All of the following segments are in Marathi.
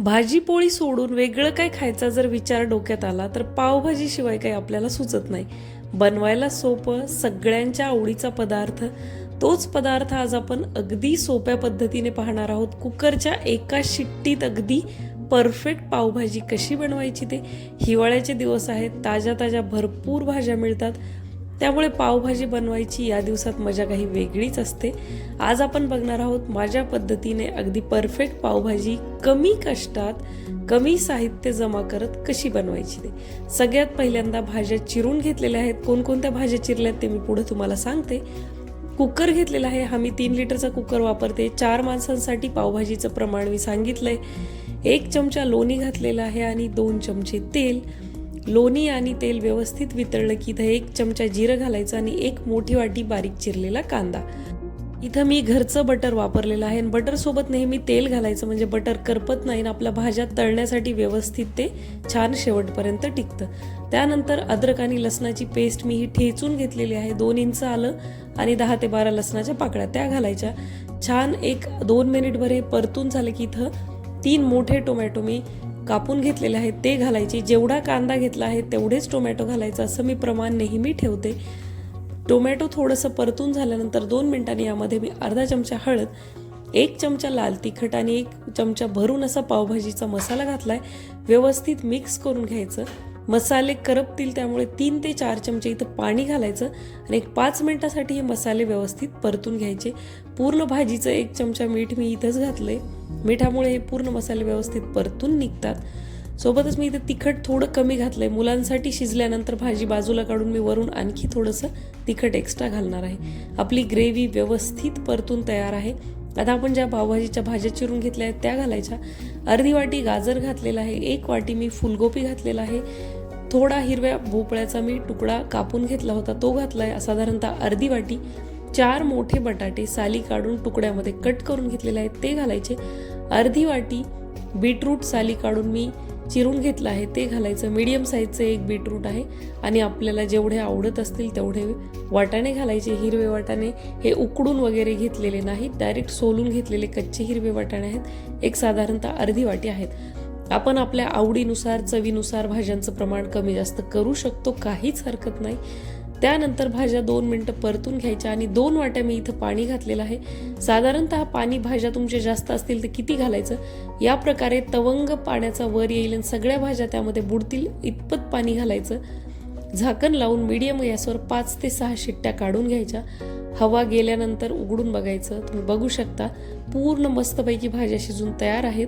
भाजीपोळी सोडून वेगळं काय खायचा जर विचार डोक्यात आला तर पावभाजीशिवाय काही आपल्याला सुचत नाही. बनवायला सोपं सगळ्यांच्या आवडीचा पदार्थ तोच पदार्थ आज आपण अगदी सोप्या पद्धतीने पाहणार आहोत. कुकरच्या एका शिट्टीत अगदी परफेक्ट पावभाजी कशी बनवायची ते हिवाळ्याचे दिवस आहेत. ताज्या ताज्या भरपूर भाज्या मिळतात. त्यामुळे पावभाजी बनवायची या दिवसात मजा काही वेगळीच असते. आज आपण बघणार आहोत माझ्या पद्धतीने अगदी परफेक्ट पावभाजी कमी कष्टात कमी साहित्य जमा करत कशी बनवायची ते. सगळ्यात पहिल्यांदा भाज्या चिरून घेतलेल्या आहेत. कोणकोणत्या भाज्या चिरल्यात ते मी पुढे तुम्हाला सांगते. कुकर घेतलेला आहे. हा मी तीन लिटरचा कुकर वापरते. चार माणसांसाठी पावभाजीचं प्रमाण मी सांगितलंय. एक चमचा लोणी घातलेला आहे आणि दोन चमचे तेल. लोणी आणि तेल व्यवस्थित वितळलं की इथं एक चमचा जिरं घालायचं आणि एक मोठी वाटी बारीक चिरलेला कांदा. इथं मी घरचं बटर वापरलेलं आहे आणि बटरसोबत नेहमी तेल घालायचं म्हणजे बटर करपत नाही आणि आपल्या भाज्या तळण्यासाठी व्यवस्थित ते छान शेवटपर्यंत टिकतं. त्यानंतर अद्रक आणि लसणाची पेस्ट मी ही ठेचून घेतलेली आहे. दोन इंच आलं आणि दहा ते बारा लसणाच्या पाकळ्या त्या घालायच्या. छान एक दोन मिनिटभर हे परतून झालं की इथं तीन मोठे टोमॅटो मी कापून घेतलेले आहेत ते घालायचे. जेवढा कांदा घेतला आहे तेवढेच टोमॅटो घालायचं असं मी प्रमाण नेहमी ठेवते. टोमॅटो थोडंसं परतून झाल्यानंतर दोन मिनिटांनी यामध्ये मी अर्धा चमचा हळद एक चमचा लाल तिखट आणि एक चमचा भरून असा पावभाजीचा मसाला घातला आहे व्यवस्थित मिक्स करून घ्यायचं. मसाले करपतील त्यामुळे तीन ते चार चमचे इथं पाणी घालायचं आणि एक पाच मिनटासाठी हे मसाले व्यवस्थित परतून घ्यायचे. पूर्ण भाजीचं एक चमचा मीठ मी इथंच घातलंय. मिठामुळे हे पूर्ण मसाले व्यवस्थित परतून निघतात. सोबतच मी इथं तिखट थोडं कमी घातलंय. मुलांसाठी शिजल्यानंतर भाजी बाजूला काढून मी वरून आणखी थोडंसं तिखट एक्स्ट्रा घालणार आहे. आपली ग्रेव्ही व्यवस्थित परतून तयार आहे. आता आपण ज्या पावभाजीच्या भाज्या चिरून घेतल्या आहेत त्या घालायच्या. अर्धी वाटी गाजर घातलेला आहे. एक वाटी मी फुलगोपी घातलेला आहे. थोडा हिरव्या भोपळ्याचा मी तुकडा कापून घेतला होता. तो घातलाय साधारणतः अर्धी वाटी. चार मोठे बटाटे साली काढून तुकड्यामध्ये कट करून घेतलेले आहेत. ते घालायचे. अर्धी वाटी बीटरूट साली काढून मी चिरून घेतलं आहे. ते घालायचं. मीडियम साईजचं एक बीटरूट आहे. आणि आपल्याला जेवढे आवडत असतील तेवढे वाटाणे घालायचे. हिरवे वाटाणे हे उकडून वगैरे घेतलेले नाहीत. डायरेक्ट सोलून घेतलेले कच्चे हिरवे वाटाणे आहेत. एक साधारणतः अर्धी वाटी आहेत. आपण आपल्या आवडीनुसार चवीनुसार भाज्यांचं प्रमाण कमी जास्त करू शकतो काहीच हरकत नाही. त्यानंतर भाज्या दोन मिनटं परतून घ्यायच्या आणि दोन वाट्या मी इथं पाणी घातलेलं आहे. साधारणतः पाणी भाज्या तुमच्या जास्त असतील तर किती घालायचं? या प्रकारे तवंग पाण्याचा वर येईल आणि सगळ्या भाज्या त्यामध्ये बुडतील इतपत पाणी घालायचं. झाकण लावून मीडियम गॅसवर पाच ते सहा शिट्ट्या काढून घ्यायच्या. हवा गेल्यानंतर उघडून बघायचं. तुम्ही बघू शकता पूर्ण मस्तपैकी भाज्या शिजून तयार आहेत.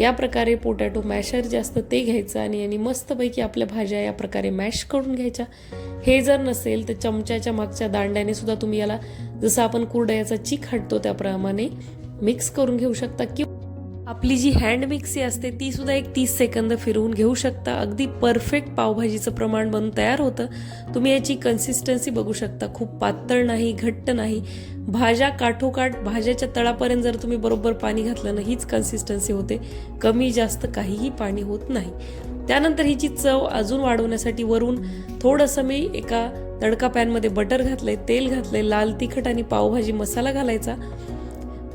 या प्रकारे पोटॅटो मॅशर जे असतं ते घ्यायचं आणि यांनी मस्तपैकी आपल्या भाज्या या प्रकारे मॅश करून घ्यायच्या. हे जर नसेल तर चमच्याच्या मागच्या दांड्याने सुद्धा तुम्ही याला जसं आपण कुरडयाचा चीक हटतो त्याप्रमाणे मिक्स करून घेऊ शकता किंवा आपली जी हँड मिक्सी असते ती सुद्धा एक तीस सेकंद फिरवून घेऊ शकता. अगदी परफेक्ट पावभाजीचं प्रमाण बनून तयार होतं. तुम्ही याची कन्सिस्टन्सी बघू शकता. खूप पातळ नाही घट्ट नाही. भाज्या काठोकाठ भाज्याच्या तळापर्यंत जर तुम्ही बरोबर पाणी घातलं ना हीच कन्सिस्टन्सी होते. कमी जास्त काहीही पाणी होत नाही. त्यानंतर हिची चव अजून वाढवण्यासाठी वरून थोडंसं मी एका तडका पॅनमध्ये बटर घातलंय तेल घातलंय लाल तिखट आणि पावभाजी मसाला घालायचा.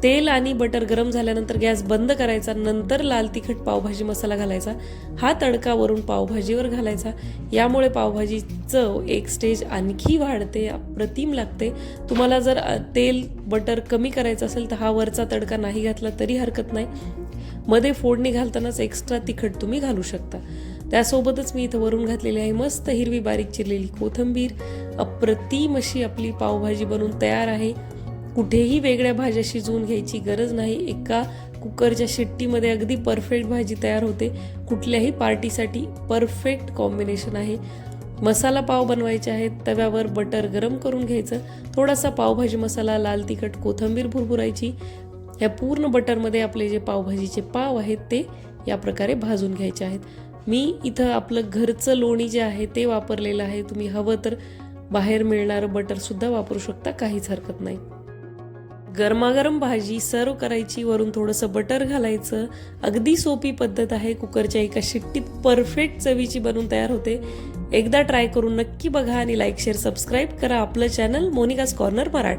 तेल आणि बटर गरम झाल्यानंतर गॅस बंद करायचा नंतर लाल तिखट पावभाजी मसाला घालायचा हा तडका वरून पावभाजीवर घालायचा. यामुळे पावभाजी चव एक स्टेज आणखी वाढते अप्रतिम लागते. तुम्हाला जर तेल बटर कमी करायचं असेल तर हा वरचा तडका नाही घातला तरी हरकत नाही. मध्ये फोडणी घालतानाच एक्स्ट्रा तिखट तुम्ही घालू शकता. त्यासोबतच मी इथं वरून घातलेली आहे मस्त हिरवी बारीक चिरलेली कोथिंबीर. अप्रतिम अशी आपली पावभाजी बनवून तयार आहे. कुठेही वेगळ्या भाज्या शिजवून घ्यायची गरज नाही. एका कुकरच्या शिट्टीमध्ये अगदी परफेक्ट भाजी तयार होते. कुठल्याही पार्टीसाठी परफेक्ट कॉम्बिनेशन आहे. मसाला पाव बनवायचे आहेत. तव्यावर बटर गरम करून घ्यायचं. थोडासा पावभाजी मसाला लाल तिखट कोथिंबीर भुरभुरायची. ह्या पूर्ण बटरमध्ये आपले जे पावभाजीचे पाव आहेत ते या प्रकारे भाजून घ्यायचे आहेत. मी इथं आपलं घरचं लोणी जे आहे ते वापरलेलं आहे. तुम्ही हवं तर बाहेर मिळणारं बटरसुद्धा वापरू शकता. काहीच हरकत नाही. गरमागरम भाजी सर्व करायची वरून थोडंसं बटर घालायचं. अगदी सोपी पद्धत आहे. कुकरच्या एका शिट्टीत परफेक्ट चवीची बनवून तयार होते. एकदा ट्राय करून नक्की बघा आणि लाईक शेअर सबस्क्राईब करा आपलं चॅनल मोनिकाज कॉर्नर मराठी.